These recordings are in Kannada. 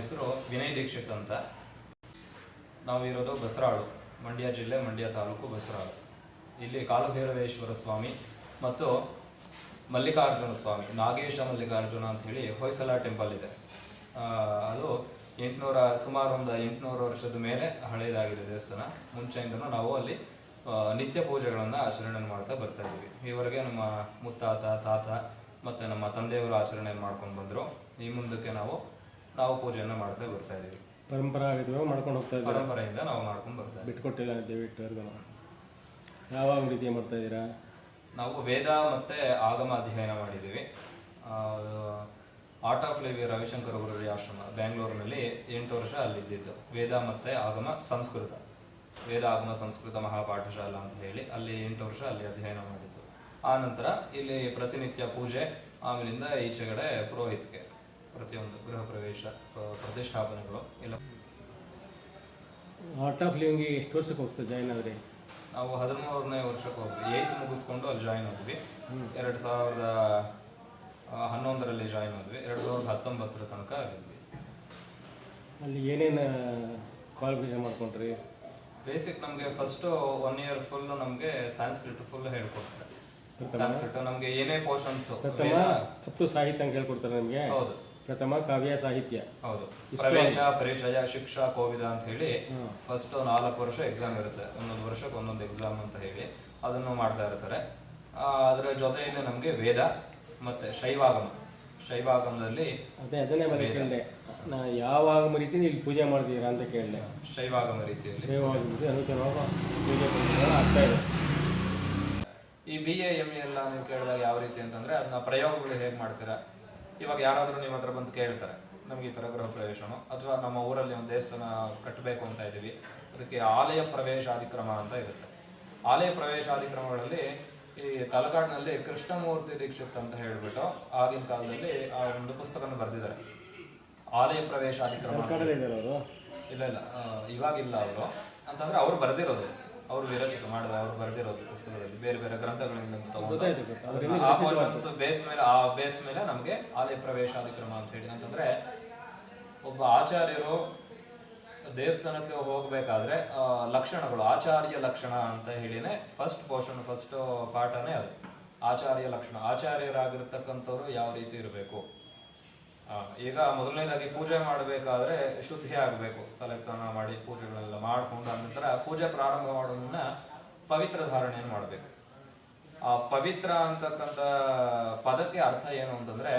ಹೆಸರು ವಿನಯ್ ದೀಕ್ಷಿತ್ ಅಂತ. ನಾವು ಇರೋದು ಬಸರಾಳು, ಮಂಡ್ಯ ಜಿಲ್ಲೆ, ಮಂಡ್ಯ ತಾಲೂಕು ಬಸರಾಳು. ಇಲ್ಲಿ ಕಾಲಭೈರವೇಶ್ವರ ಸ್ವಾಮಿ ಮತ್ತು ಮಲ್ಲಿಕಾರ್ಜುನ ಸ್ವಾಮಿ, ನಾಗೇಶ ಮಲ್ಲಿಕಾರ್ಜುನ ಅಂತ ಹೇಳಿ ಹೊಯ್ಸಲ ಟೆಂಪಲ್ ಇದೆ. ಅದು ಎಂಟುನೂರ, ಸುಮಾರು ಒಂದು ಎಂಟುನೂರು ವರ್ಷದ ಮೇಲೆ ಹಳೆಯದಾಗಿದೆ ದೇವಸ್ಥಾನ. ಮುಂಚೆಯಿಂದನೂ ನಾವು ಅಲ್ಲಿ ನಿತ್ಯ ಪೂಜೆಗಳನ್ನು ಆಚರಣೆ ಮಾಡ್ತಾ ಬರ್ತಾ ಇದ್ದೀವಿ. ಈವರೆಗೆ ನಮ್ಮ ಮುತ್ತಾತ, ತಾತ ಮತ್ತು ನಮ್ಮ ತಂದೆಯವರು ಆಚರಣೆ ಮಾಡ್ಕೊಂಡು ಬಂದರು. ಈ ಮುಂದಕ್ಕೆ ನಾವು ನಾವು ಪೂಜೆಯನ್ನು ಮಾಡ್ತಾ ಬರ್ತಾ ಇದ್ದೀವಿ. ಪರಂಪರಾಗತವಾಗಿ ಮಾಡ್ಕೊಂಡು ಹೋಗ್ತಾ ಇದ್ದೀವಿ ಪರಂಪರೆಯಿಂದ ನಾವು ಮಾಡ್ಕೊಂಡು ಬರ್ತಾ ಇದ್ದೀವಿ. ಬಿಟ್ಕೊಟ್ಟಿಲ್ಲ ದಯವಿಟ್ಟು ಯಾರಿಗೂ ಯಾವಾಗ ರೀತಿ ಮಾಡ್ತಾ ಇದ್ದೀರಾ? ನಾವು ವೇದ ಮತ್ತೆ ಆಗಮ ಅಧ್ಯಯನ ಮಾಡಿದ್ದೀವಿ. ಆರ್ಟ್ ಆಫ್ ಲಿವಿ ರವಿಶಂಕರ್ ಗುರುರಿ ಆಶ್ರಮ ಬ್ಯಾಂಗ್ಳೂರಿನಲ್ಲಿ ಎಂಟು ವರ್ಷ ಅಲ್ಲಿದ್ದಿದ್ದು. ವೇದ ಮತ್ತೆ ಆಗಮ ಸಂಸ್ಕೃತ. ವೇದ ಆಗಮ ಸಂಸ್ಕೃತ ಮಹಾಪಾಠಶಾಲಾ ಅಂತ ಹೇಳಿ ಅಲ್ಲಿ ಎಂಟು ವರ್ಷ ಅಲ್ಲಿ ಅಧ್ಯಯನ ಮಾಡಿದ್ದು. ಆ ನಂತರ ಇಲ್ಲಿ ಪ್ರತಿನಿತ್ಯ ಪೂಜೆ ಆಮೇಲಿಂದ ಈಚೆಗಡೆ ಪುರೋಹಿತ್ಗೆ. ಪ್ರತಿಯೊಂದು ಗೃಹ ಪ್ರವೇಶ ಪ್ರ- ಪ್ರತಿಷ್ಠಾಪನೆಗಳು ಎಲ್ಲ. ಆರ್ಟ್ ಆಫ್ ಲಿವಿಂಗ್ ಎಷ್ಟು ವರ್ಷಕ್ಕೆ ಹೋಗ್ತದೆ ಜಾಯ್ನ್ ಆದರೆ? ನಾವು ಹದಿಮೂರನೇ ವರ್ಷಕ್ಕೆ ಹೋಗಿ ಏಯ್ತ್ ಮುಗಿಸ್ಕೊಂಡು ಅಲ್ಲಿ ಜಾಯ್ನ್ ಆದ್ವಿ. ಎರಡು ಸಾವಿರದ ಹನ್ನೊಂದರಲ್ಲಿ ಜಾಯ್ನ್ ಆದ್ವಿ. ಎರಡು ಸಾವಿರದ ಹತ್ತೊಂಬತ್ತರ ತನಕ ಆಗಿದ್ವಿ. ಅಲ್ಲಿ ಏನೇನು ಕ್ವಾಲಿಫಿಕೇಶನ್ ಮಾಡ್ಕೊಂಡ್ರಿ? ಬೇಸಿಕ್ ನಮಗೆ ಫಸ್ಟು ಒನ್ ಇಯರ್ ಫುಲ್ ನಮಗೆ ಸಾಂಸ್ಕ್ರಿಟ್ ಫುಲ್ ಹೇಳ್ಕೊಡ್ತಾರೆ ಸಾಂಸ್ಕ್ರಿಟ್ ನಮಗೆ ಏನೇ ಪೋರ್ಷನ್ಸ್ ಪ್ರಥಮ ಸಾಹಿತ್ಯ ಅಂತ ಹೇಳ್ಕೊಡ್ತಾರೆ ನಮಗೆ? ಹೌದು. ಪ್ರಥಮ ಕಾವ್ಯ ಸಾಹಿತ್ಯ. ಹೌದು. ಪ್ರವೇಶ ಪರಿಚಯ ಶಿಕ್ಷಾ ಕೋವಿದ ಅಂತ ಹೇಳಿ ಫಸ್ಟ್ ನಾಲ್ಕು ವರ್ಷ ಎಕ್ಸಾಮ್ ಇರುತ್ತೆ. ಒಂದೊಂದು ವರ್ಷಕ್ಕೆ ಒಂದೊಂದು ಎಕ್ಸಾಮ್ ಅಂತ ಹೇಳಿ ಅದನ್ನು ಮಾಡ್ತಾ ಇರ್ತಾರೆ. ಅದರ ಜೊತೆಯಲ್ಲಿ ನಮಗೆ ವೇದ ಮತ್ತೆ ಶೈವಾಗಮ. ಶೈವಾಗಮದಲ್ಲಿ ಅದೇ ಅದನ್ನೇ ಕೇಳಿದೆ. ನಾ ಯಾವಾಗ ಮರಿತೀನಿ ಇಲ್ಲಿ ಪೂಜೆ ಮಾಡ್ತೀರಾ ಅಂತ ಕೇಳಿದೆ. ಶೈವಾಗಮ ರೀತಿಯಲ್ಲಿ. ಅನುಚರವಾಗ ಪೂಜೆ ಅರ್ಥ ಇದೆ. ಈ ಬಿ ಎ ಎಂ ಎಲ್ಲ ನೀವು ಕೇಳಿದಾಗ ಯಾವ ರೀತಿ ಅಂತಂದ್ರೆ ಅದನ್ನ ಪ್ರಯೋಗಗಳು ಹೇಗೆ ಮಾಡ್ತೀರಾ? ಇವಾಗ ಯಾರಾದರೂ ನಿಮ್ಮ ಹತ್ರ ಬಂದು ಕೇಳ್ತಾರೆ ನಮ್ಗೆ ಈ ಥರ ಗೃಹ ಪ್ರವೇಶನು ಅಥವಾ ನಮ್ಮ ಊರಲ್ಲಿ ಒಂದು ದೇವಸ್ಥಾನ ಕಟ್ಟಬೇಕು ಅಂತ ಇದ್ದೀವಿ ಅದಕ್ಕೆ ಆಲಯ ಪ್ರವೇಶಾಧಿಕ್ರಮ ಅಂತ ಇರುತ್ತೆ. ಆಲಯ ಪ್ರವೇಶಾಧಿಕ್ರಮಗಳಲ್ಲಿ ಈ ತಲಕಾಡಿನಲ್ಲಿ ಕೃಷ್ಣಮೂರ್ತಿ ದೀಕ್ಷಿತ್ ಅಂತ ಹೇಳಿಬಿಟ್ಟು ಆಗಿನ ಕಾಲದಲ್ಲಿ ಆ ಒಂದು ಪುಸ್ತಕನ ಬರೆದಿದ್ದಾರೆ. ಆಲಯ ಪ್ರವೇಶಾಧಿಕ್ರಮ ಇಲ್ಲ ಇಲ್ಲ ಇವಾಗಿಲ್ಲ ಅವರು. ಅಂತಂದ್ರೆ ಅವ್ರು ಬರೆದಿರೋದು. ಅವರು ವಿರಚಿತ ಮಾಡಿದ ಅವರು ಬರೆದಿರೋದು ಪುಸ್ತಕದಲ್ಲಿ ಬೇರೆ ಬೇರೆ ಗ್ರಂಥಗಳಿಂದ ತಗೊಂಡು ಆ ಬೇಸ್ ಮೇಲೆ ಆ ಬೇಸ್ ಮೇಲೆ ನಮಗೆ ಆಲಯ ಪ್ರವೇಶಾಧಿಕ್ರಮ ಅಂತ ಹೇಳಿ ಅಂತಂದ್ರೆ ಒಬ್ಬ ಆಚಾರ್ಯರು ದೇವಸ್ಥಾನಕ್ಕೆ ಹೋಗ್ಬೇಕಾದ್ರೆ ಲಕ್ಷಣಗಳು ಆಚಾರ್ಯ ಲಕ್ಷಣ ಅಂತ ಹೇಳಿನೇ ಫಸ್ಟ್ ಪೋರ್ಷನ್ ಫಸ್ಟ್ ಪಾಠನೇ ಅದು. ಆಚಾರ್ಯ ಲಕ್ಷಣ. ಆಚಾರ್ಯರಾಗಿರ್ತಕ್ಕಂಥವ್ರು ಯಾವ ರೀತಿ ಇರಬೇಕು? ಈಗ ಮೊದಲನೇದಾಗಿ ಪೂಜೆ ಮಾಡಬೇಕಾದ್ರೆ ಶುದ್ಧಿ ಆಗಬೇಕು. ತಲೆ ಸ್ನಾನ ಮಾಡಿ ಪೂಜೆಗಳೆಲ್ಲ ಮಾಡ್ಕೊಂಡು ನಂತರ ಪೂಜೆ ಪ್ರಾರಂಭ ಮಾಡೋದನ್ನ ಪವಿತ್ರ ಧಾರಣೆಯನ್ನು ಮಾಡಬೇಕು. ಆ ಪವಿತ್ರ ಅಂತಕ್ಕಂಥ ಪದಕ್ಕೆ ಅರ್ಥ ಏನು ಅಂತಂದ್ರೆ,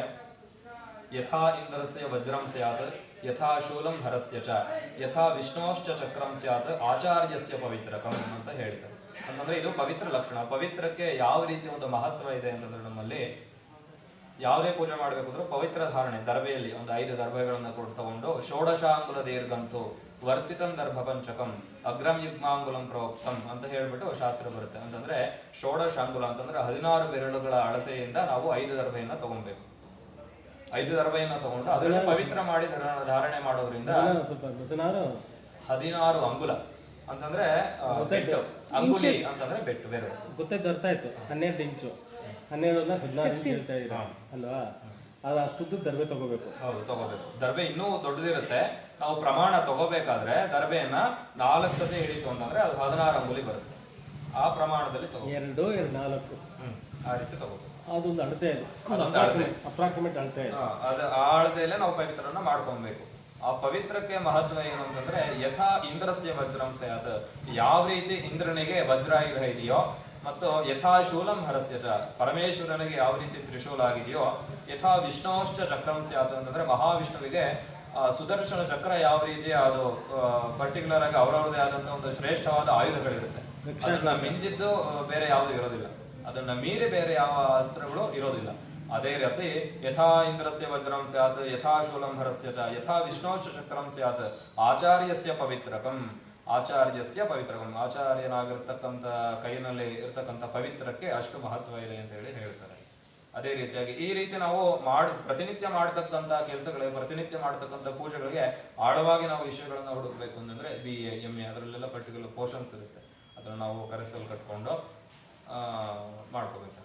ಯಥಾ ಇಂದ್ರಸ್ಯ ವಜ್ರಂ ಸ್ಯಾತ್, ಯಥಾ ಶೂಲಂ ಹರಸ್ಯ ಚ, ಯಥಾ ವಿಷ್ಣೋಶ್ಚ ಚಕ್ರಂ ಸ್ಯಾತ್, ಆಚಾರ್ಯಸ್ಯ ಪವಿತ್ರಕಂ ಅಂತ ಹೇಳ್ತಾರೆ ಅಂತಂದ್ರೆ ಇದು ಪವಿತ್ರ ಲಕ್ಷಣ. ಪವಿತ್ರಕ್ಕೆ ಯಾವ ರೀತಿ ಒಂದು ಮಹತ್ವ ಇದೆ ಅಂತಂದ್ರೆ ನಮ್ಮಲ್ಲಿ ಯಾವುದೇ ಪೂಜೆ ಮಾಡಬೇಕು ಅಂದ್ರೆ ಪವಿತ್ರ ಧಾರಣೆ ದರ್ಬೆಯಲ್ಲಿ ಒಂದು ಐದು ದರ್ಬೆಗಳನ್ನ ಕೊಟ್ಟು ತಗೊಂಡು ಷೋಡಶಾಂಗುಲ ದೀರ್ಘಂತು ವರ್ತಿತಂ ದರ್ಭ ಪಂಚಕಂ ಅಗ್ರಂ ಯುಗ್ಮಾಂಗುಲಂ ಪ್ರೋಕ್ತಂ ಅಂತ ಹೇಳ್ಬಿಟ್ಟು ಶಾಸ್ತ್ರ ಬರುತ್ತೆ. ಅಂತಂದ್ರೆ ಷೋಡಶಾಂಗುಲ ಅಂತಂದ್ರೆ ಹದಿನಾರು ಬೆರಳುಗಳ ಅಳತೆಯಿಂದ ನಾವು ಐದು ದರ್ಭೆಯನ್ನ ತಗೊಬೇಕು. ಐದು ದರ್ಭೆಯನ್ನ ತಗೊಂಡು ಅದನ್ನ ಪವಿತ್ರ ಮಾಡಿ ಧಾರಣೆ ಮಾಡೋದ್ರಿಂದ ಸ್ವಲ್ಪ ಹದಿನಾರು. ಅಂಗುಲ. ಅಂತಂದ್ರೆ ಬೆಟ್ಟು. ಅಂಗುಲಿ ಅಂತಂದ್ರೆ ಬೆಟ್ಟು ಬೆರಳು. ಗೊತ್ತಾಯ್ತು ಅರ್ಥ ಆಯ್ತು. ಹನ್ನೆರಡು ಇಂಚು. ಹನ್ನೆರಡನ್ನ ಹದಿನಾರು ಹೇಳ್ತಾ ಇದ್ದೀರಾ. ಅಲ್ವಾ? ಅದು ಅಷ್ಟುದ್ದು ದರ್ಬೆ ತಗೋಬೇಕು. ಹೌದು ತಗೋಬೇಕು. ದರ್ಬೆ ಇನ್ನೂ ದೊಡ್ಡದಿರುತ್ತೆ. ನಾವು ಪ್ರಮಾಣ ತಗೋಬೇಕಾದ್ರೆ ದರ್ಬೆಯನ್ನ ನಾಲ್ಕು ಸತಿ ಹಿಡಿತು ಅಂತಂದ್ರೆ ಅದು ಹದಿನಾರು ಅಂಗುಲಿ ಬರುತ್ತೆ. ಆ ಪ್ರಮಾಣದಲ್ಲಿ ತಗೋ ಎರಡು ಎರಡು ನಾಲ್ಕು. ಹ್ಮ್ ಆ ರೀತಿ ತಗೋಬೇಕು. ಅದೊಂದು ಅಳತೆ ಇದೆ. ಅಪ್ರಾಕ್ಸಿಮೇಟ್ ಅಳತೆ. ಇದೆ ಅದು. ಆ ಅಳತೆಯಲ್ಲೇ ನಾವು ಪವಿತ್ರನ ಮಾಡ್ಕೊಬೇಕು. ಆ ಪವಿತ್ರಕ್ಕೆ ಮಹತ್ವ ಏನು ಅಂತಂದ್ರೆ ಯಥಾ ಇಂದ್ರಸ್ಯ ವಜ್ರಂ ಅದು ಯಾವ ರೀತಿ ಇಂದ್ರನಿಗೆ ವಜ್ರಾಯುಧ ಇದೆಯೋ ಮತ್ತು ಯಥಾ ಶೂಲಂ ಹರಸ್ಯಚ ಪರಮೇಶ್ವರನಿಗೆ ಯಾವ ರೀತಿ ತ್ರಿಶೂಲ ಆಗಿದೆಯೋ ಯಥಾ ವಿಷ್ಣೋಶ್ಚ ಚಕ್ರಂ ಸ್ಯಾತು ಅಂತಂದ್ರೆ ಮಹಾವಿಷ್ಣುವಿಗೆ ಸುದರ್ಶನ ಚಕ್ರ ಯಾವ ರೀತಿ ಅದು ಪರ್ಟಿಕ್ಯುಲರ್ ಆಗಿ ಅವರವರದೇ ಆದಂತ ಒಂದು ಶ್ರೇಷ್ಠವಾದ ಆಯುಧಗಳಿರುತ್ತೆ. ಅದನ್ನ ಮಿಂಚಿದ್ದು ಬೇರೆ ಯಾವುದು ಇರೋದಿಲ್ಲ. ಅದನ್ನ ಮೀರಿ ಬೇರೆ ಯಾವ ಅಸ್ತ್ರಗಳು ಇರೋದಿಲ್ಲ. ಅದೇ ರೀತಿ ಯಥಾ ಇಂದ್ರಸ್ಯ ವಜ್ರಂ ಸ್ಯಾತ್ ಯಥಾ ಶೂಲಂ ಹರಸ್ಯ ಯಥಾ ವಿಷ್ಣೋಶ್ಚ ಚಕ್ರಂ ಸ್ಯಾತ್ ಆಚಾರ್ಯಸ್ಯ ಪವಿತ್ರಕಂ. ಆಚಾರ್ಯಸ್ಯ ಪವಿತ್ರಕಂ ಆಚಾರ್ಯನಾಗಿರ್ತಕ್ಕಂಥ ಕೈನಲ್ಲಿ ಇರ್ತಕ್ಕಂಥ ಪವಿತ್ರಕ್ಕೆ ಅಷ್ಟು ಮಹತ್ವ ಇದೆ ಅಂತ ಹೇಳಿ ಹೇಳ್ತಾರೆ. ಅದೇ ರೀತಿಯಾಗಿ ಈ ರೀತಿ ನಾವು ಮಾಡ್, ಪ್ರತಿನಿತ್ಯ ಮಾಡತಕ್ಕಂಥ ಕೆಲಸಗಳಿಗೆ, ಪ್ರತಿನಿತ್ಯ ಮಾಡತಕ್ಕಂಥ ಪೂಜೆಗಳಿಗೆ ಆಳವಾಗಿ ನಾವು ವಿಷಯಗಳನ್ನ ಹುಡುಕಬೇಕು ಅಂತಂದ್ರೆ ಬಿ, ಎ ಎಂ ಎ ಅದರಲ್ಲೆಲ್ಲ ಪರ್ಟಿಕ್ಯುಲರ್ ಪೋರ್ಷನ್ಸ್ ಇರುತ್ತೆ. ಅದನ್ನು ನಾವು ಕರೆಸಲ್ ಕಟ್ಕೊಂಡು ಮಾಡ್ಕೋಬೇಕು.